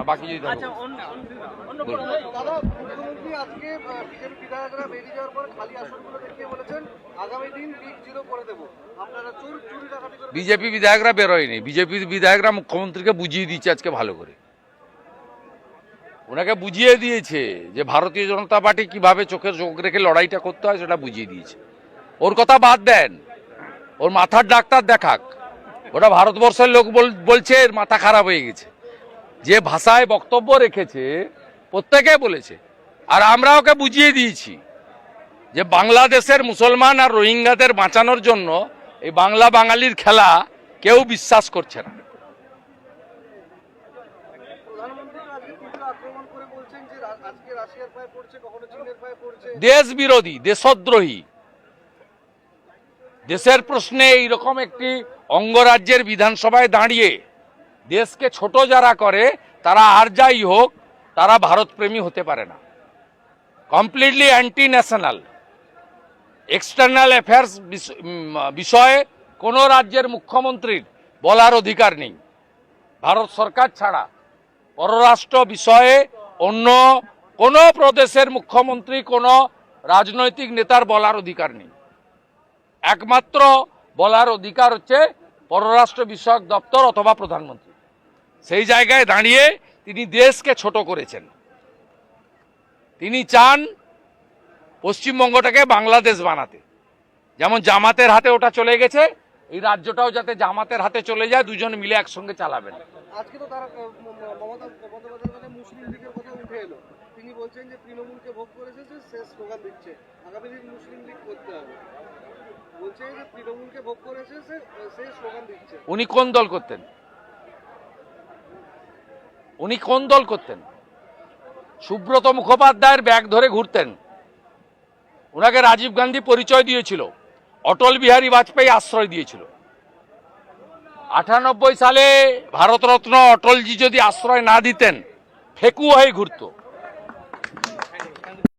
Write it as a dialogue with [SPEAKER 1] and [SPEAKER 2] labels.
[SPEAKER 1] না বাকি যদি
[SPEAKER 2] আচ্ছা অন্য অন্য- অন্য
[SPEAKER 1] বলুন।
[SPEAKER 2] কোনো-
[SPEAKER 3] দাদা মুখ্যমন্ত্রী আজকে বিজেপি বিধায়করা বেরিয়ে যাওয়ার পর খালি আসনগুলো দেখিয়ে বলেছেন আগামী দিন বিগ জিরো করে দেবো। আপনারা চোর চুরি ডাকাতি
[SPEAKER 1] বিজেপি বিধায়করা বেরোয়নি। বিজেপি বিধায়করা মুখ্যমন্ত্রীকে বুঝিয়ে দিচ্ছে আজকে ভালো করে। ওনাকে বুঝিয়ে দিয়েছে যে ভারতীয় জনতা পার্টি কীভাবে চোখের চোখ রেখে লড়াইটা করতে হয় সেটা বুঝিয়ে দিয়েছে। ওর কথা বাদ দেন। ওর মাথার ডাক্তার দেখাক। ওটা ভারতবর্ষের লোক বল- বলছে এর মাথা খারাপ হয়ে গেছে। যে ভাষায় বক্তব্য রেখেছে প্রত্যেকে বলেছে। আর আমরা ওকে বুঝিয়ে দিয়েছি যে বাংলাদেশের মুসলমান আর রোহিঙ্গাদের বাঁচানোর জন্য এই বাংলা বাঙালির খেলা কেউ বিশ্বাস করছে না। দেশ বিরোধী দেশদ্রোহী। দেশের প্রশ্নে এইরকম একটি অঙ্গরাজ্যের বিধানসভায় দাঁড়িয়ে দেশকে ছোট যারা করে, তারা আর যাই হোক, তারা ভারতপ্রেমী হতে পারে না। Completely anti national external affairs বিষয়ে কোনো রাজ্যের মুখ্যমন্ত্রীর বলার অধিকার নেই। ভারত সরকার ছাড়া পররাষ্ট্র বিষয়ে অন্য কোনো প্রদেশের মুখ্যমন্ত্রী, কোনো রাজনৈতিক নেতার বলার অধিকার নেই। একমাত্র বলার অধিকার হচ্ছে পররাষ্ট্র বিষয়ক দপ্তর অথবা প্রধানমন্ত্রী। সেই জায়গায় দাঁড়িয়ে তিনি দেশকে ছোট করেছেন। তিনি চান পশ্চিমবঙ্গটাকে বাংলাদেশ বানাতে। যেমন জামাতের হাতে ওটা চলে গেছে এই রাজ্যটাও যাতে জামাতের হাতে চলে যায় দুজন মিলে একসঙ্গে চালাবেন।
[SPEAKER 3] আজকে তো তারা মানে মুসলিম লীগের কথা উঠে এলো। তিনি বলছেন যে তৃণমূলকে ভোগ করেছে যে সে স্লোগান দিচ্ছে। আগামী দিন মুসলিম লীগ করতে হবে। বলছে যে তৃণমূলকে ভোগ করেছে সে সে স্লোগান দিচ্ছে।
[SPEAKER 1] উনি কোন দল করতেন? উনি কোন দল করতেন? সুব্রত মুখোপাধ্যায়ের ব্যাগ ধরে ঘুরতেন। ওনাকে রাজীব গান্ধী পরিচয় দিয়েছিল। অটল বিহারী বাজপেয়ী আশ্রয় দিয়েছিল। আটানব্বই সালে ভারতরত্ন অটলজি যদি আশ্রয় না দিতেন ফেকু হয়ে ঘুরতো।